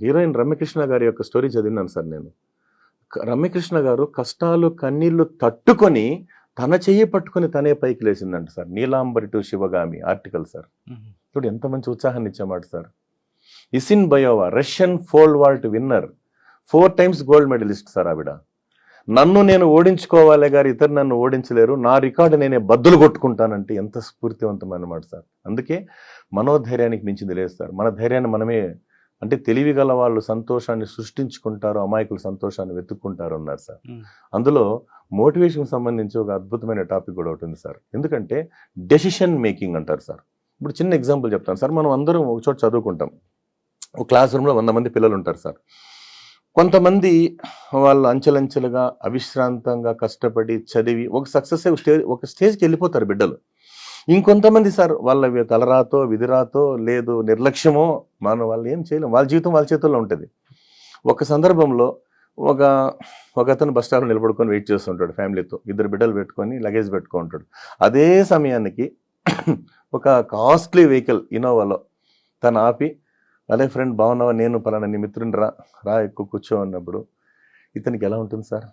Heroine Ramyakrishna గారి యొక్క story చదివినాను sir నేను. రమ్యకృష్ణ గారు కష్టాలు కన్నీళ్ళు తట్టుకొని తన చెయ్యి పట్టుకొని తనే పైకి లేచిందంట sir. Neelambari to Sivagami article sir. చూడు ఎంత మంచి ఉత్సాహాన్ని ఇచ్చామాట sir. Isinbayeva Russian pole vault winner four times gold medalist sir ఆవిడ. నన్ను నేను ఓడించుకోవాలి గారు ఇతరు నన్ను ఓడించలేరు నా రికార్డు నేనే బద్దులు కొట్టుకుంటానంటే ఎంత స్ఫూర్తివంతం అన్నమాట సార్. అందుకే మనోధైర్యానికి మించింది లేదు సార్. మన ధైర్యాన్ని మనమే అంటే తెలివి గల వాళ్ళు సంతోషాన్ని సృష్టించుకుంటారు అమాయకులు సంతోషాన్ని వెతుక్కుంటారు అన్నారు సార్. అందులో మోటివేషన్ సంబంధించి ఒక అద్భుతమైన టాపిక్ కూడా ఉంది సార్. ఎందుకంటే డెసిషన్ మేకింగ్ అంటారు సార్. ఇప్పుడు చిన్న ఎగ్జాంపుల్ చెప్తాను సార్. మనం అందరం ఒక చోట చదువుకుంటాం. ఒక క్లాస్ రూమ్లో వంద మంది పిల్లలు ఉంటారు సార్. కొంతమంది వాళ్ళు అంచెలంచెలుగా అవిశ్రాంతంగా కష్టపడి చదివి ఒక సక్సెస్ స్టేజ్ ఒక స్టేజ్కి వెళ్ళిపోతారు బిడ్డలు. ఇంకొంతమంది సార్ వాళ్ళ తలరాతో విధిరాతో లేదు నిర్లక్ష్యమో మనం వాళ్ళు ఏం చేయలేం. వాళ్ళ జీవితం వాళ్ళ చేతుల్లో ఉంటుంది. ఒక సందర్భంలో ఒక ఒక అతను బస్ స్టాండ్లో నిలబడుకొని వెయిట్ చేస్తుంటాడు ఫ్యామిలీతో. ఇద్దరు బిడ్డలు పెట్టుకొని లగేజ్ పెట్టుకుంటాడు అదే సమయానికి ఒక కాస్ట్లీ వెహికల్ ఇన్నోవాలో తను ఆపి అదే ఫ్రెండ్ బాగున్నావా? నేను పలానా నీ మిత్రుని రా రా ఎక్కువ కూర్చో అన్నప్పుడు ఇతనికి ఎలా ఉంటుంది సార్?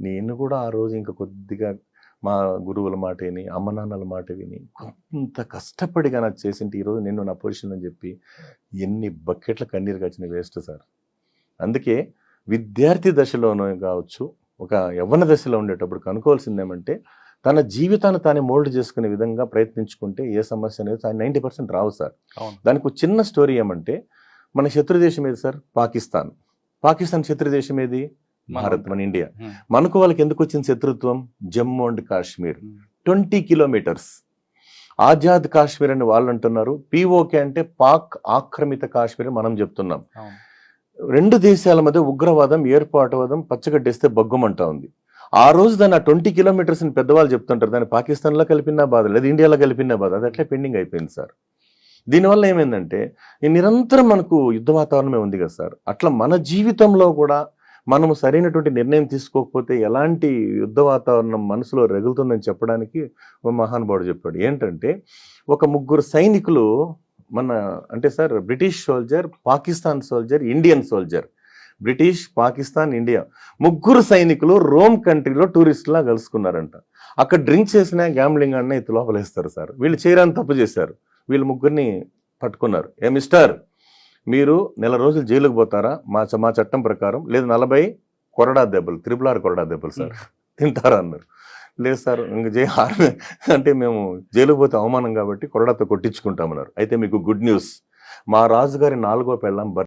నేను కూడా ఆ రోజు ఇంకా కొద్దిగా మా గురువుల మాట విని అమ్మ నాన్నల మాట విని కొంత కష్టపడిగా నాకు చేసింటే ఈరోజు నేను నా పొజిషన్ అని చెప్పి ఎన్ని బకెట్ల కన్నీరు కచ్చిన వేస్ట్ సార్. అందుకే విద్యార్థి దశలోనూ కావచ్చు ఒక యవ్వన దశలో ఉండేటప్పుడు కనుక్కోవాల్సింది ఏమంటే తన జీవితాన్ని తానే మోల్డ్ చేసుకునే విధంగా ప్రయత్నించుకుంటే ఏ సమస్య అనేది నైంటీ పర్సెంట్ రావు సార్. దానికి ఒక చిన్న స్టోరీ ఏమంటే మన శత్రు దేశం ఏది సార్? పాకిస్తాన్. పాకిస్తాన్ శత్రు దేశం ఏది? భారత్ మన ఇండియా. మనకు వాళ్ళకి ఎందుకు వచ్చింది శత్రుత్వం? Jammu and Kashmir. Twenty kilometres. Azad Kashmir అని వాళ్ళు అంటున్నారు. పిఓకే అంటే పాక్ ఆక్రమిత కాశ్మీర్ మనం చెప్తున్నాం. రెండు దేశాల మధ్య ఉగ్రవాదం ఏర్పాటువాదం పచ్చగడ్డేస్తే బగ్గుమంటా ఉంది. ఆ రోజు దాన్ని ఆ ట్వంటీ కిలోమీటర్స్ అని పెద్దవాళ్ళు చెప్తుంటారు. దాన్ని పాకిస్తాన్లో కలిపినా బాధ లేదు ఇండియాలో కలిపినా బాధ అది అట్లే పెండింగ్ అయిపోయింది సార్. దీనివల్ల ఏమైందంటే ఈ నిరంతరం మనకు యుద్ధ వాతావరణమే ఉంది కదా సార్. అట్లా మన జీవితంలో కూడా మనము సరైనటువంటి నిర్ణయం తీసుకోకపోతే ఎలాంటి యుద్ధ వాతావరణం మనసులో రగులుతుందని చెప్పడానికి ఒక మహానుభావుడు చెప్పాడు. ఏంటంటే ఒక ముగ్గురు సైనికులు మన అంటే sir British soldier Pakistan soldier Indian soldier. British Pakistan India. ముగ్గురు సైనికులు రోమ్ కంట్రీలో టూరిస్ట్లా కలుసుకున్నారంట. అక్కడ డ్రింక్ చేసిన గ్యాంబ్లింగ్ అన్న ఇతు లోపలేస్తారు సార్. వీళ్ళు చేయరాని తప్పు చేశారు. వీళ్ళు ముగ్గురిని పట్టుకున్నారు. ఏ మిస్టర్ మీరు నెల రోజులు జైలుకు పోతారా? మా మా చట్టం ప్రకారం. లేదు నలభై కొరడా దెబ్బలు త్రిపుల్ ఆర్ కొరడా దెబ్బలు సార్. తింటారా అన్నారు లేదు సార్ ఇంక జై అంటే మేము జైలుకు పోతే అవమానం కాబట్టి కొరడాతో కొట్టించుకుంటామన్నారు. అయితే మీకు గుడ్ న్యూస్. మా రాజుగారి నాలుగో పెళ్ళం